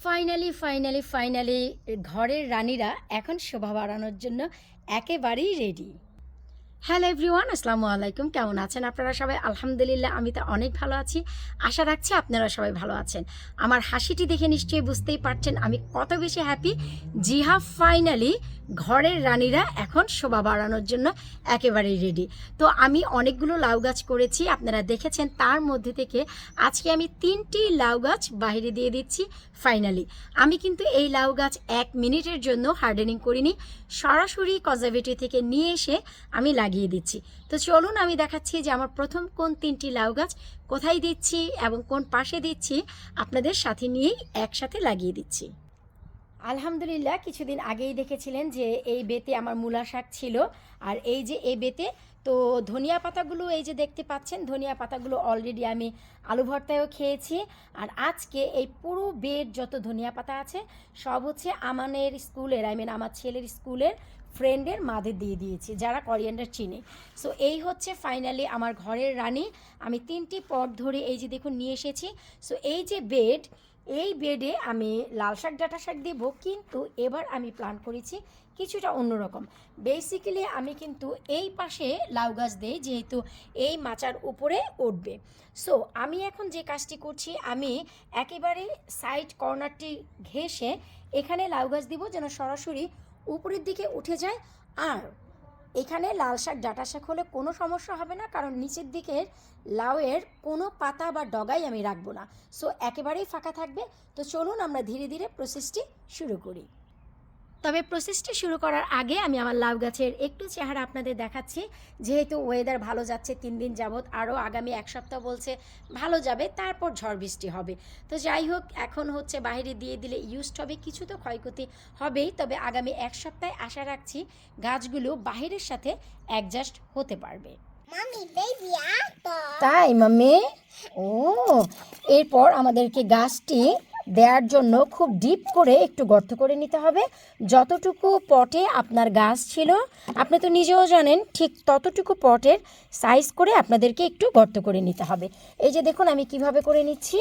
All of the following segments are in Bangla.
ফাইনালি ফাইনালি ফাইনালি ঘরের রানীরা এখন শোভা বাড়ানোর জন্য একেবারেই রেডি হ্যালো এভরিওয়ান আসসালামু আলাইকুম। কেমন আছেন আপনারা সবাই? আলহামদুলিল্লাহ, আমি তো অনেক ভালো আছি। আশা রাখছি আপনারা সবাই ভালো আছেন। আমার হাসিটি দেখে নিশ্চয়ই বুঝতেই পারছেন, আমি কত বেশি হ্যাপি জিহা ফাইনালি ঘরের রানীরা এখন শোভা বাড়ানোর জন্য একেবারেই রেডি তো আমি অনেকগুলো লাউ গাছ করেছি, আপনারা দেখেছেন তার মধ্যে থেকে আজকে আমি তিনটি লাউ গাছ বাইরে দিয়ে দিচ্ছি ফাইনালি আমি কিন্তু এই লাউ গাছ এক মিনিটের জন্য হার্ডেনিং করিনি। সরাসরি কনজারভেটিভ থেকে নিয়ে এসে আমি লাগিয়ে দিচ্ছি। তো চলুন আমি দেখাচ্ছি যে আমার প্রথম কোন তিনটি লাউ গাছ কোথায় দিচ্ছি এবং কোন পাশে দিচ্ছি। আপনাদের সাথে নিয়েই একসাথে লাগিয়ে দিচ্ছি। আলহামদুলিল্লাহ, কিছুদিন আগেই দেখেছিলেন যে এই বেতে আমার মূলা শাক ছিল। আর এই যে এই বেতে তো ধনিয়া পাতাগুলো এই যে দেখতে পাচ্ছেন, ধনিয়া পাতাগুলো অলরেডি আমি আলু ভর্তায়ও খেয়েছি। আর আজকে এই পুরো বেড যত ধনিয়া পাতা আছে, সব হচ্ছে আমানের স্কুলের আই মিন আমার ছেলের স্কুলের ফ্রেন্ডের মাদের দিয়ে দিয়েছি, যারা করিয়েন্ডার চিনে। সো এই হচ্ছে ফাইনালি আমার ঘরের রানী। আমি তিনটি পট ধরে এই যে দেখুন নিয়ে এসেছি। সো এই যে বেড এই বেডে আমি লাল শাক, ডাটা শাক দেবো, কিন্তু এবার আমি প্ল্যান করেছি কিছুটা অন্যরকম বেসিক্যালি আমি কিন্তু এই পাশে লাউ গাছ দিই, যেহেতু এই মাচার উপরে উঠবে। সো আমি এখন যে কাজটি করছি, আমি একেবারে সাইড কর্নারটি ঘেঁষে এখানে লাউ গাছ দিব যেন সরাসরি উপরের দিকে উঠে যায়, আর এখানে লাল শাক, ডাটা শাক হলে কোনো সমস্যা হবে না, কারণ নিচের দিকের লাউয়ের কোনো পাতা বা ডগাই আমি রাখব না। সো একেবারেই ফাঁকা থাকবে। তো চলুন আমরা ধীরে ধীরে প্রসেসটি শুরু করি। তবে প্রসেসটি শুরু করার আগে আমি আমার লাউ গাছের একটু চেহারা আপনাদের দেখাচ্ছি। যেহেতু ওয়েদার ভালো যাচ্ছে তিন দিন যাবৎ আরও আগামী এক সপ্তাহ বলছে ভালো যাবে তারপর ঝড় বৃষ্টি হবে। তো যাই হোক এখন হচ্ছে বাইরে দিয়ে দিলে ইউজড হবে কিছু তো ক্ষয়ক্ষতি হবেই। তবে আগামী এক সপ্তাহে আশা রাখছি গাছগুলো বাহিরের সাথে অ্যাডজাস্ট হতে পারবে। তাই মাম্মি ও এরপর আমাদেরকে গাছটি দেওয়ার জন্য খুব ডিপ করে একটু গর্ত করে নিতে হবে। যতটুকু পটে আপনার গাছ ছিল, আপনি তো নিজেও জানেন, ঠিক ততটুকু পটের সাইজ করে আপনাদেরকে একটু গর্ত করে নিতে হবে। এই যে দেখুন আমি কীভাবে করে নিচ্ছি।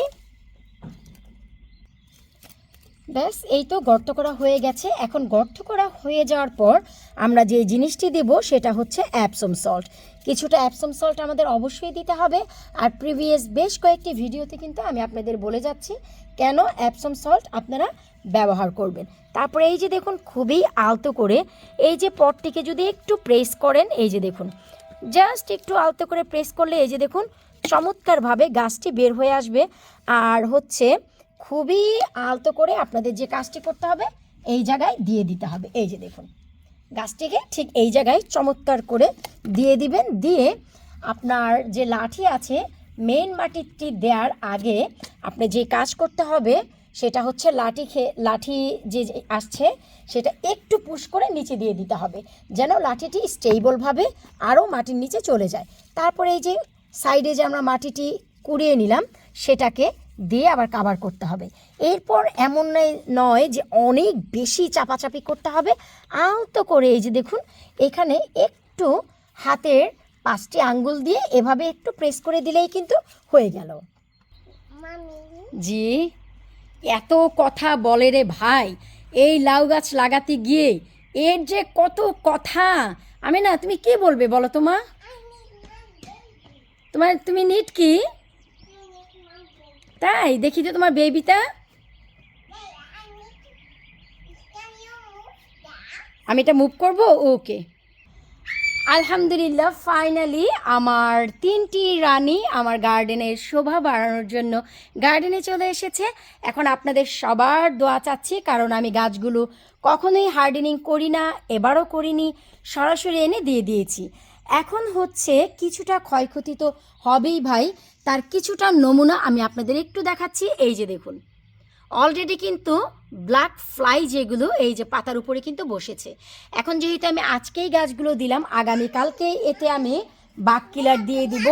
ব্যাস, এই তো গর্ত করা হয়ে গেছে। এখন গর্ত করা হয়ে যাওয়ার পর আমরা যে জিনিসটি দেব সেটা হচ্ছে অ্যাপসম সল্ট কিছুটা অ্যাপসম সল্ট আমাদের অবশ্যই দিতে হবে। আর প্রিভিয়াস বেশ কয়েকটি ভিডিওতে কিন্তু আমি আপনাদের বলে যাচ্ছি কেন অ্যাপসম সল্ট আপনারা ব্যবহার করবেন। তারপরে এই যে দেখুন, খুবই আলতো করে এই যে পটটিকে যদি একটু প্রেস করেন, এই যে দেখুন জাস্ট একটু আলতো করে প্রেস করলে এই যে দেখুন, চমৎকারভাবে গাছটি বের হয়ে আসবে। আর হচ্ছে খুবই আলতো করে আপনাদের যে কাজটি করতে হবে, এই জায়গায় দিয়ে দিতে হবে। এই যে দেখুন গাছটিকে ঠিক এই জায়গায় চমৎকার করে দিয়ে দিবেন। দিয়ে আপনার যে লাঠি আছে মেন মাটিটি দেওয়ার আগে আপনি যে কাজ করতে হবে, সেটা হচ্ছে লাঠি খেয়ে লাঠি যে আসছে, সেটা একটু পুশ করে নিচে দিয়ে দিতে হবে, যেন লাঠিটি স্টেবলভাবে আরও মাটির নিচে চলে যায়। তারপরে এই যে সাইডে যে আমরা মাটিটি কুড়িয়ে নিলাম, সেটাকে দিয়ে আবার কাবার করতে হবে। এরপর এমন নয়- যে অনেক বেশি চাপাচাপি করতে হবে। আলতো করে এই যে দেখুন এখানে একটু হাতের পাঁচটি আঙ্গুল দিয়ে এভাবে একটু প্রেস করে দিলেই কিন্তু হয়ে গেল. জি এত কথা বলে রে ভাই এই লাউ গাছ লাগাতে গিয়ে এর যে কত কথা আমি না তুমি কি বলবে বলো তোমা তোমার তুমি নিট কি? তাই? দেখি তো তোমার বেবিটা আমি এটা মুভ করব? ওকে আলহামদুলিল্লাহ ফাইনালি আমার তিনটি রানী আমার গার্ডেনের শোভা বাড়ানোর জন্য গার্ডেনে চলে এসেছে। এখন আপনাদের সবার দোয়া চাচ্ছি, কারণ আমি গাছগুলো কখনোই হার্ডেনিং করি না, এবারও করিনি, সরাসরি এনে দিয়ে দিয়েছি। এখন হচ্ছে কিছুটা ক্ষয়ক্ষতি তো হবেই ভাই তার কিছুটা নমুনা আমি আপনাদের একটু দেখাচ্ছি। এই যে দেখুন। অলরেডি কিন্তু ব্ল্যাক ফ্লাই যেগুলো এই যে পাতার উপরে কিন্তু বসেছে। এখন যেহেতু আমি আজকেই গাছগুলো দিলাম আগামীকালকে এতে আমি বাক কিলার দিয়ে দিব।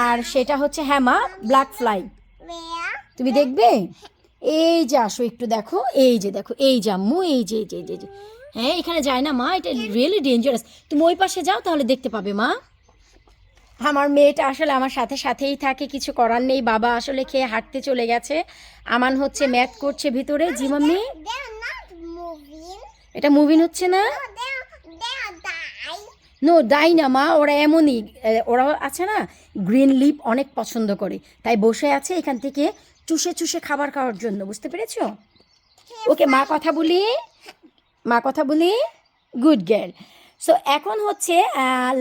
আর সেটা হচ্ছে হ্যাঁ মা ব্ল্যাক ফ্লাই তুমি দেখবে? এই যে আসো একটু দেখো। এই যে দেখো এই যে এই যে, এই যে হ্যাঁ এখানে যায় না মা এটা রিয়েলি ডেঞ্জারাস তুমি ওই পাশে যাও তাহলে দেখতে পাবে মা। আমার মেয়েটা আসলে আমার সাথে সাথেই থাকে কিছু করার নেই। বাবা আসলে খেয়ে হাঁটতে চলে গেছে। আমান হচ্ছে ম্যাথ করছে ভিতরে। জি মাম্মি They're not moving. এটা মুভিন হচ্ছে না. নো দাই না মা ওরা এমনই ওরা আছে না গ্রিন লিপ অনেক পছন্দ করে। তাই বসে আছে এখান থেকে চুষে চুষে খাবার খাওয়ার জন্য বুঝতে পেরেছ? ওকে মা কথা বলি। মা কথা বলি। গুড গার্ল সো এখন হচ্ছে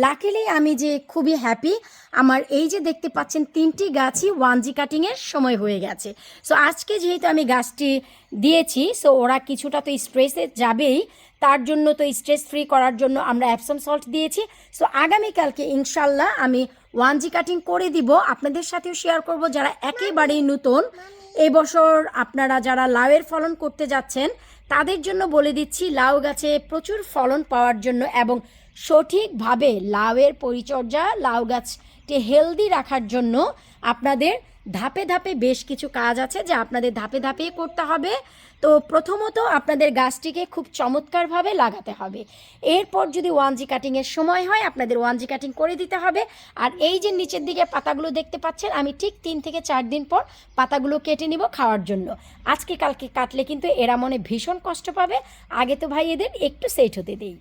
লাকিলি আমি যে খুবই হ্যাপি আমার এই যে দেখতে পাচ্ছেন তিনটি গাছই ওয়ান জি কাটিংয়ের সময় হয়ে গেছে। সো আজকে যেহেতু আমি গাছটি দিয়েছি সো ওরা কিছুটা তো স্ট্রেসে যাবেই, তার জন্য তো স্ট্রেস ফ্রি করার জন্য আমরা অ্যাপসাম সল্ট দিয়েছি। সো আগামীকালকে ইনশাল্লাহ আমি ওয়ানজি কাটিং করে দিব। আপনাদের সাথেও শেয়ার করব যারা একেবারেই নতুন। এবছর আপনারা যারা লাউয়ের ফলন করতে যাচ্ছেন, তাদের জন্য বলে দিচ্ছি, লাউ গাছে প্রচুর ফলন পাওয়ার জন্য এবং সঠিকভাবে লাউয়ের পরিচর্যা, লাউ গাছকে হেলদি রাখার জন্য আপনাদের ধাপে ধাপে বেশ কিছু কাজ আছে যা আপনাদের ধাপে ধাপে করতে হবে। তো প্রথমত আপনাদের গাছটিকে খুব চমৎকারভাবে লাগাতে হবে। এরপর যদি ওয়ানজি কাটিংয়ের সময় হয়, আপনাদের ওয়ানজি কাটিং করে দিতে হবে। আর এই যে নিচের দিকে পাতাগুলো দেখতে পাচ্ছেন, আমি ঠিক তিন থেকে চার দিন পর পাতাগুলো কেটে নিব খাওয়ার জন্য। আজকে কালকে কাটলে কিন্তু এরা মনে ভীষণ কষ্ট পাবে। আগে তো ভাই এদের একটু সেট হতে দিই।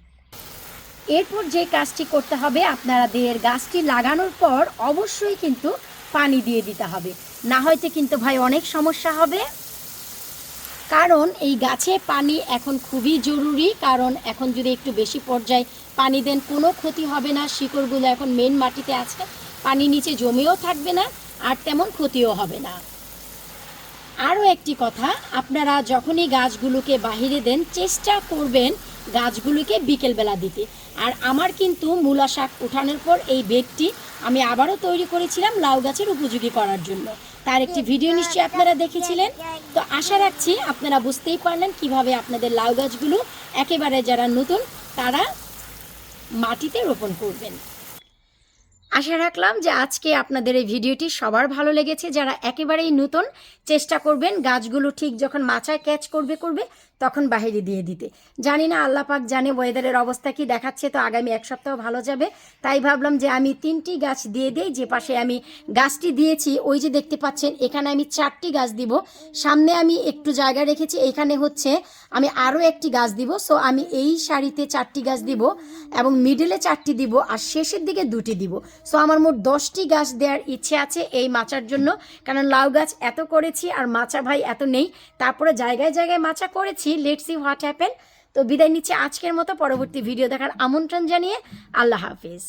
এরপর যে কাজটি করতে হবে আপনাদের গাছটি লাগানোর পর অবশ্যই কিন্তু পানি দিয়ে দিতে হবে। না হয়তো কিন্তু ভাই অনেক সমস্যা হবে। কারণ এই গাছে পানি এখন খুবই জরুরি, কারণ এখন যদি একটু বেশি পর্যায়ে পানি দেন কোনো ক্ষতি হবে না। শিকড়গুলো এখন মেন মাটিতে আছে, পানি নিচে জমেও থাকবে না, আর তেমন ক্ষতিও হবে না। আরও একটি কথা, আপনারা যখনই গাছগুলোকে বাহিরে দেন, চেষ্টা করবেন গাছগুলোকে বিকেলবেলা দিতে। আর আমার কিন্তু মূলা শাক উঠানোর পর এই বেডটি আমি আবারও তৈরি করেছিলাম লাউ গাছের উপযোগী করার জন্য। তার একটি ভিডিও নিশ্চয়ই আপনারা দেখেছিলেন। তো আশা রাখছি আপনারা বুঝতেই পারলেন কীভাবে আপনাদের লাউ গাছগুলো একেবারে যারা নতুন, তারা মাটিতে রোপণ করবেন। আশা রাখলাম যে আজকে আপনাদের এই ভিডিওটি সবার ভালো লেগেছে। যারা একেবারেই নতুন, চেষ্টা করবেন গাছগুলো ঠিক যখন মাচায় ক্যাচ করবে করবে তখন বাইরে দিয়ে দিতে। জানি না আল্লাহ পাক জানে ওয়েদারের অবস্থা কি, দেখাচ্ছে তো আগামী এক সপ্তাহ ভালো যাবে। তাই ভাবলাম যে আমি তিনটি গাছ দিয়ে দিই, যে পাশে আমি গাছটি দিয়েছি, ওই যে দেখতে পাচ্ছেন, এখানে আমি চারটি গাছ দিব। সামনে আমি একটু জায়গা রেখেছি, এখানে হচ্ছে আমি আরও একটি গাছ দিব। সো আমি এই শাড়িতে চারটি গাছ দিব এবং মিডলে চারটি দিব আর শেষের দিকে দুটি দিব। সো আমার মোট দশটি গাছ দেওয়ার ইচ্ছে আছে এই মাচার জন্য। কারণ লাউ গাছ এত করেছি আর মাচা ভাই এত নেই, তারপরে জায়গায় জায়গায় মাচা করেছি। লেট সি হোয়াট হ্যাপেন তো বিদায় নিচ্ছি আজকের মতো পরবর্তী ভিডিও দেখার আমন্ত্রণ জানিয়ে আল্লাহ হাফিজ।